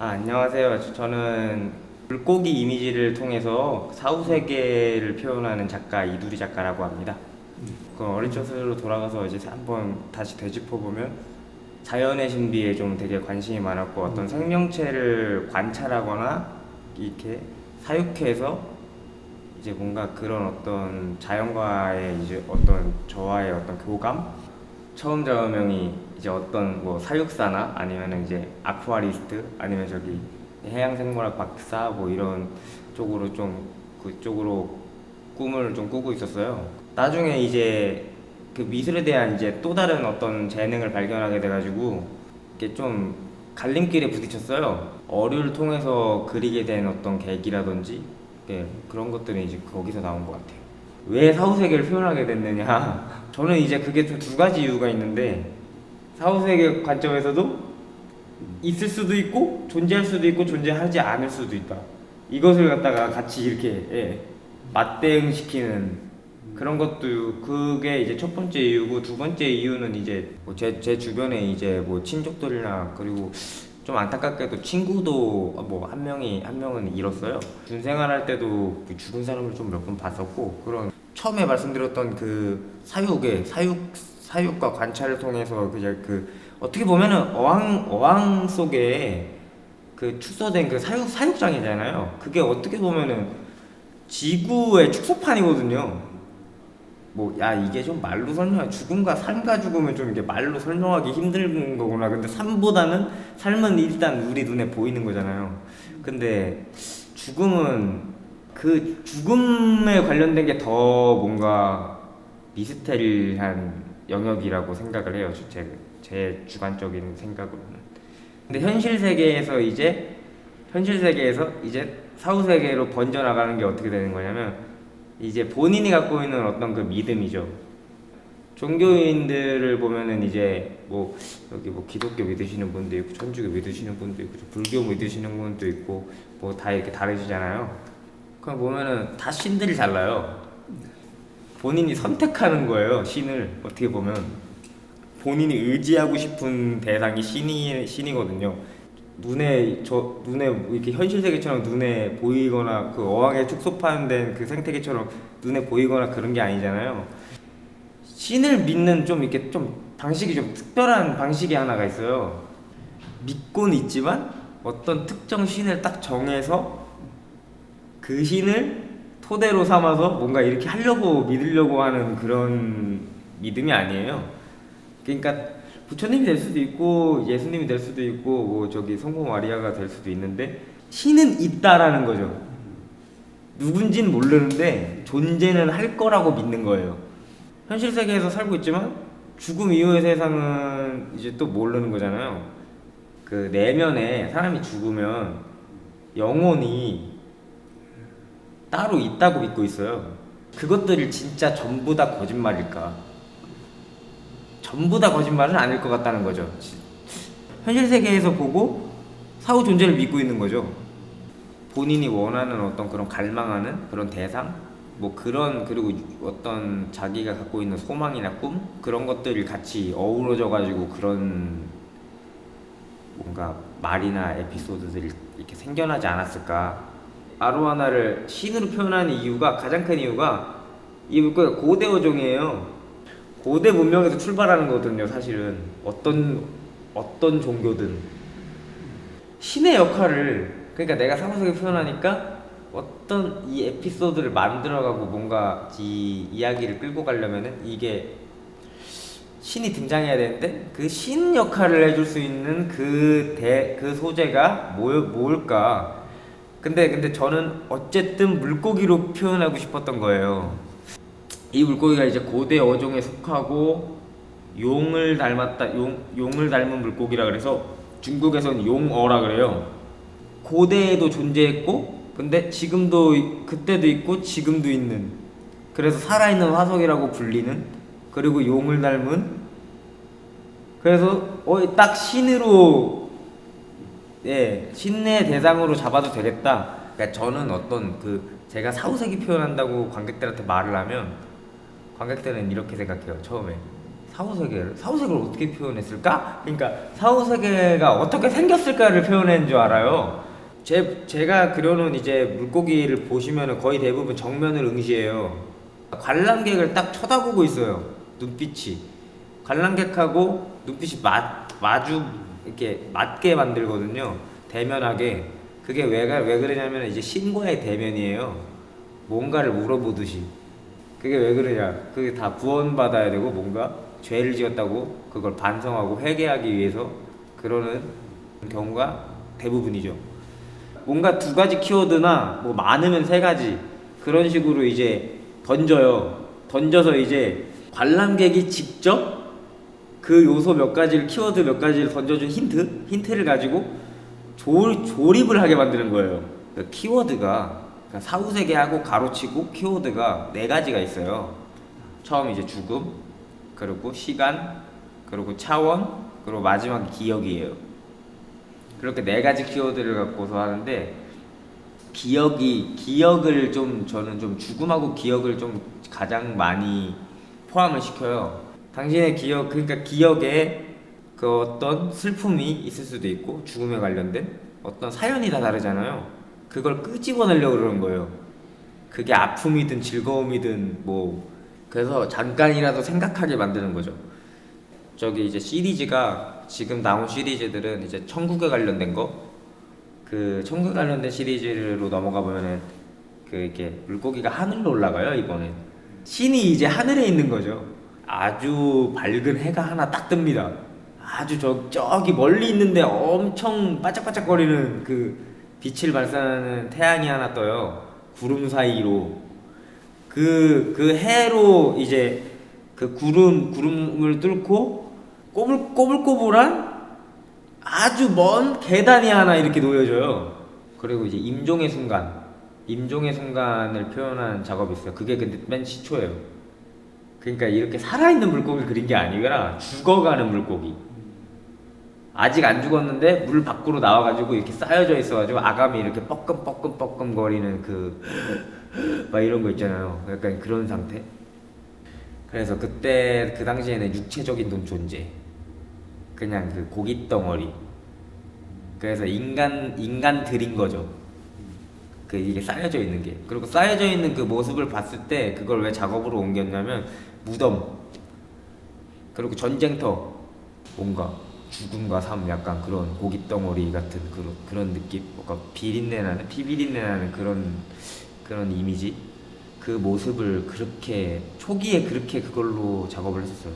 아, 안녕하세요. 저- 저는 물고기 이미지를 통해서 사후 세계를 표현하는 작가 이두리 작가라고 합니다. 그 어린 저스로 돌아가서 이제 한번 다시 되짚어 보면 자연의 신비에 좀 되게 관심이 많았고 어떤 생명체를 관찰하거나 이렇게 사육해서 이제 뭔가 그런 어떤 자연과의 이제 어떤 저와의 어떤 교감 처음 작업명이 이제 어떤 뭐 사육사나 아니면은 이제 아쿠아리스트 아니면 저기 해양생물학 박사 뭐 이런 쪽으로 좀 그쪽으로 꿈을 좀 꾸고 있었어요. 나중에 이제 그 미술에 대한 이제 또 다른 어떤 재능을 발견하게 돼가지고 이게 좀 갈림길에 부딪혔어요. 어류를 통해서 그리게 된 어떤 계기라든지 네, 그런 것들은 이제 거기서 나온 것 같아요. 왜 사후세계를 표현하게 됐느냐? 저는 이제 그게 좀 두 가지 이유가 있는데 사후세계 관점에서도 있을 수도 있고 존재할 수도 있고 존재하지 않을 수도 있다. 이것을 갖다가 같이 이렇게 예, 맞대응시키는 그런 것도 그게 이제 첫 번째 이유고 두 번째 이유는 이제 뭐제제 주변에 이제 뭐 친족들이나 그리고 좀 안타깝게도 친구도 뭐 한 명이 한 명은 잃었어요. 군 생활할 때도 그 죽은 사람을 좀 몇 번 봤었고 그런 처음에 말씀드렸던 그 사육의 사육 사육과 관찰을 통해서 그냥 그 어떻게 보면은 어항 어항 속에 그 축소된 그 사육 사육장이잖아요. 그게 어떻게 보면은 지구의 축소판이거든요. 뭐 야 이게 좀 말로 설명 죽음과 삶과 죽음은 좀 이게 말로 설명하기 힘든 거구나. 근데 삶보다는 삶은 일단 우리 눈에 보이는 거잖아요. 근데 죽음은 그 죽음에 관련된 게 더 뭔가 미스테리한 영역이라고 생각을 해요. 제, 제 주관적인 생각으로는. 근데 현실 세계에서 이제 현실 세계에서 이제 사후 세계로 번져 나가는 게 어떻게 되는 거냐면 이제 본인이 갖고 있는 어떤 그 믿음이죠. 종교인들을 보면은 이제 뭐 여기 뭐 기독교 믿으시는 분도 있고 천주교 믿으시는 분도 있고 불교 믿으시는 분도 있고 뭐 다 이렇게 다르시잖아요. 그럼 보면은 다 신들이 달라요. 본인이 선택하는 거예요 신을 어떻게 보면 본인이 의지하고 싶은 대상이 신이 신이거든요. 눈에 저 눈에 이렇게 현실 세계처럼 눈에 보이거나 그 어항에 축소판된 그 생태계처럼 눈에 보이거나 그런 게 아니잖아요. 신을 믿는 좀 이렇게 좀 방식이 좀 특별한 방식이 하나가 있어요. 믿고는 있지만 어떤 특정 신을 딱 정해서 그 신을 토대로 삼아서 뭔가 이렇게 하려고 믿으려고 하는 그런 믿음이 아니에요. 그러니까 부처님이 될 수도 있고 예수님이 될 수도 있고 뭐 저기 성모 마리아가 될 수도 있는데 신은 있다라는 거죠. 누군진 모르는데 존재는 할 거라고 믿는 거예요. 현실 세계에서 살고 있지만 죽음 이후의 세상은 이제 또 모르는 거잖아요. 그 내면에 사람이 죽으면 영혼이 따로 있다고 믿고 있어요. 그것들이 진짜 전부 다 거짓말일까? 전부 다 거짓말은 아닐 것 같다는 거죠. 현실 세계에서 보고 사후 존재를 믿고 있는 거죠. 본인이 원하는 어떤 그런 갈망하는 그런 대상, 뭐 그런 그리고 어떤 자기가 갖고 있는 소망이나 꿈 그런 것들이 같이 어우러져 가지고 그런 뭔가 말이나 에피소드들이 이렇게 생겨나지 않았을까? 아로하나를 신으로 표현하는 이유가 가장 큰 이유가 이 물고기가 고대 어종이에요. 고대 문명에서 출발하는 거거든요, 사실은. 어떤 어떤 종교든 신의 역할을 그러니까 내가 상상하게 표현하니까 어떤 이 에피소드를 만들어가고 뭔가 이 이야기를 끌고 가려면은 이게 신이 등장해야 되는데 그 신 역할을 해줄 수 있는 그 대 그 소재가 뭐 뭘까? 근데 근데 저는 어쨌든 물고기로 표현하고 싶었던 거예요. 이 물고기가 이제 고대 어종에 속하고 용을 닮았다 용 용을 닮은 물고기라 그래서 중국에선 용어라 그래요. 고대에도 존재했고 근데 지금도 이- 그때도 있고 지금도 있는 그래서 살아있는 화석이라고 불리는 그리고 용을 닮은 그래서 어, 딱 신으로 예 신의 대상으로 잡아도 되겠다. 그러니까 저는 어떤 그 제가 사후세계 표현한다고 관객들한테 말을 하면 관객들은 이렇게 생각해요 처음에 사후세계를 사후세계를 어떻게 표현했을까? 그러니까 사후세계가 어떻게 생겼을까를 표현한 줄 알아요. 제 제가 그려놓은 이제 물고기를 보시면은 거의 대부분 정면을 응시해요. 관람객을 딱 쳐다보고 있어요. 눈빛이 관람객하고 눈빛이 마, 마주 이렇게 맞게 만들거든요. 대면하게 그게 왜, 가- 왜 그러냐면 이제 신과의 대면이에요. 뭔가를 물어보듯이 그게 왜 그러냐? 그게 다 구원받아야 되고 뭔가 죄를 지었다고 그걸 반성하고 회개하기 위해서 그러는 경우가 대부분이죠. 뭔가 두 가지 키워드나 뭐 많으면 세 가지 그런 식으로 이제 던져요. 던져서 이제 관람객이 직접 그 요소 몇 가지를 키워드 몇 가지를 던져준 힌트 힌트를 가지고 조, 조립을 하게 만드는 거예요. 그 키워드가 그러니까 사후세 계하고 가로치고 키워드가 네 가지가 있어요. 처음 이제 죽음, 그리고 시간, 그리고 차원, 그리고 마지막 기억이에요. 그렇게 네 가지 키워드를 갖고서 하는데 기억이 기억을 좀 저는 좀 죽음하고 기억을 좀 가장 많이 포함을 시켜요. 당신의 기억 그러니까 기억에 그 어떤 슬픔이 있을 수도 있고 죽음에 관련된 어떤 사연이 다 다르잖아요. 그걸 끄집어내려고 그러는 거예요. 그게 아픔이든 즐거움이든 뭐 그래서 잠깐이라도 생각하게 만드는 거죠. 저기 이제 시리즈가 지금 나온 시리즈들은 이제 천국에 관련된 거, 그 천국에 관련된 시리즈로 넘어가 보면은 그 이렇게 물고기가 하늘로 올라가요 이번엔 신이 이제 하늘에 있는 거죠. 아주 밝은 해가 하나 딱 뜹니다. 아주 저 저기 멀리 있는데 엄청 반짝반짝거리는 그 빛을 발산하는 태양이 하나 떠요. 구름 사이로 그, 그 해로 이제 그 구름, 구름을 뚫고 꼬불, 꼬불꼬불한 아주 먼 계단이 하나 이렇게 놓여져요. 그리고 이제 임종의 순간, 임종의 순간을 표현한 작업이 있어요. 그게 근데 맨 시초예요. 그러니까 이렇게 살아있는 물고기를 그린 게 아니라 죽어가는 물고기. 아직 안 죽었는데 물 밖으로 나와가지고 이렇게 쌓여져 있어가지고 아감이 이렇게 뻐끔뻐끔뻐끔 거리는 그 막 이런 거 있잖아요. 약간 그런 상태. 그래서 그때 그 당시에는 육체적인 돈 존재. 그냥 그 고기 덩어리. 그래서 인간 인간 들인 거죠. 그 이게 쌓여져 있는 게. 그리고 쌓여져 있는 그 모습을 봤을 때 그걸 왜 작업으로 옮겼냐면 무덤. 그리고 전쟁터. 뭔가 죽음과 삶 약간 그런 고기 덩어리 같은 그런 그런 느낌. 뭔가 비린내 나는 피비린내 나는 그런 그런 이미지. 그 모습을 그렇게 초기에 그렇게 그걸로 작업을 했었어요.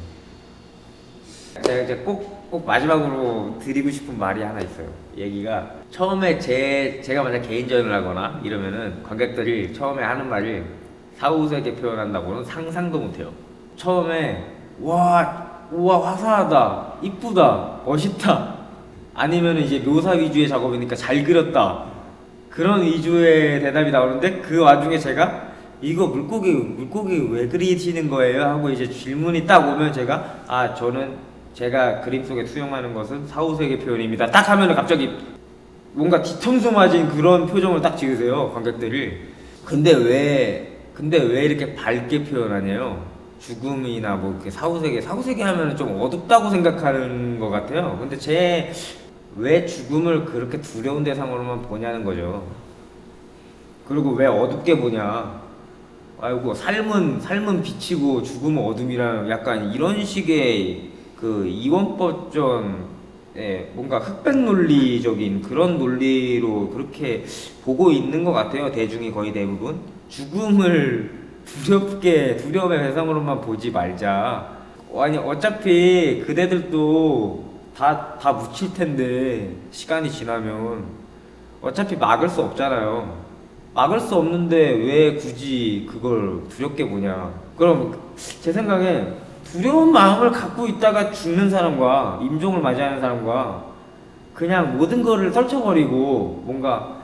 제가 이제 꼭, 꼭 마지막으로 드리고 싶은 말이 하나 있어요. 얘기가 처음에 제, 제가 만약 개인전을 하거나 이러면은 관객들이 처음에 하는 말이 사후세계 표현한다고는 상상도 못해요. 처음에 와, 우와 화사하다, 이쁘다, 멋있다. 아니면 이제 묘사 위주의 작업이니까 잘 그렸다. 그런 위주의 대답이 나오는데 그 와중에 제가 이거 물고기 물고기 왜 그리시는 거예요? 하고 이제 질문이 딱 오면 제가 아 저는 제가 그림 속에 투영하는 것은 사후세계 표현입니다. 딱 하면은 갑자기 뭔가 뒤통수 맞은 그런 표정을 딱 지으세요 관객들이. 근데 왜 근데 왜 이렇게 밝게 표현하냐요? 죽음이나 뭐 이렇게 사후세계 사후세계 하면은 좀 어둡다고 생각하는 것 같아요. 근데 제 왜 죽음을 그렇게 두려운 대상으로만 보냐는 거죠. 그리고 왜 어둡게 보냐? 아이고 삶은 삶은 빛이고 죽음은 어둠이라 약간 이런 식의 그 이원법전 예, 뭔가 흑백 논리적인 그런 논리로 그렇게 보고 있는 것 같아요 대중이 거의 대부분 죽음을 두렵게 두려움의 대상으로만 보지 말자 아니 어차피 그대들도 다 다 묻힐 텐데 시간이 지나면 어차피 막을 수 없잖아요. 막을 수 없는데 왜 굳이 그걸 두렵게 보냐. 그럼 제 생각에 두려운 마음을 갖고 있다가 죽는 사람과 임종을 맞이하는 사람과 그냥 모든 거를 떨쳐버리고 뭔가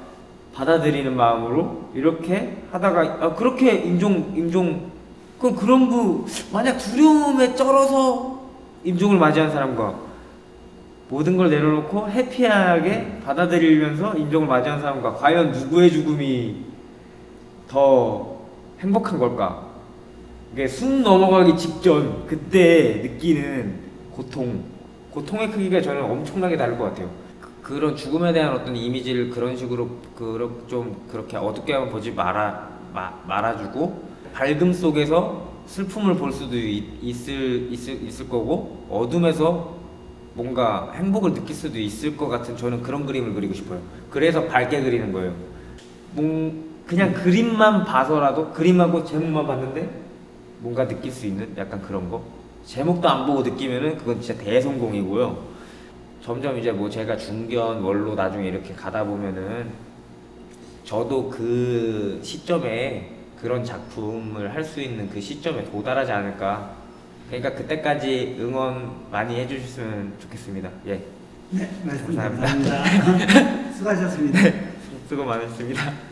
받아들이는 마음으로 이렇게 하다가 아, 그렇게 임종 임종 그 그런 부 만약 두려움에 쩔어서 임종을 맞이한 사람과 모든 걸 내려놓고 해피하게 받아들이면서 인종을 맞이한 사람과 과연 누구의 죽음이 더 행복한 걸까? 이게 숨 넘어가기 직전 그때 느끼는 고통 고통의 크기가 저는 엄청나게 다를 것 같아요 그, 그런 죽음에 대한 어떤 이미지를 그런 식으로 그렇 좀 그렇게 어둡게 한번 보지 말아 마, 말아주고 밝음 속에서 슬픔을 볼 수도 있, 있을, 있을 있을 거고 어둠에서 뭔가 행복을 느낄 수도 있을 것 같은 저는 그런 그림을 그리고 싶어요. 그래서 밝게 그리는 거예요. 뭔 그냥 그림만 봐서라도 그림하고 제목만 봤는데 뭔가 느낄 수 있는 약간 그런 거. 제목도 안 보고 느끼면은 그건 진짜 대성공이고요. 점점 이제 뭐 제가 중견 원로 나중에 이렇게 가다 보면은 저도 그 시점에 그런 작품을 할 수 있는 그 시점에 도달하지 않을까. 그러니까 그때까지 응원 많이 해주셨으면 좋겠습니다. 예, 네, 말씀 감사합니다. 감사합니다. 수고하셨습니다. 수고 많으셨습니다.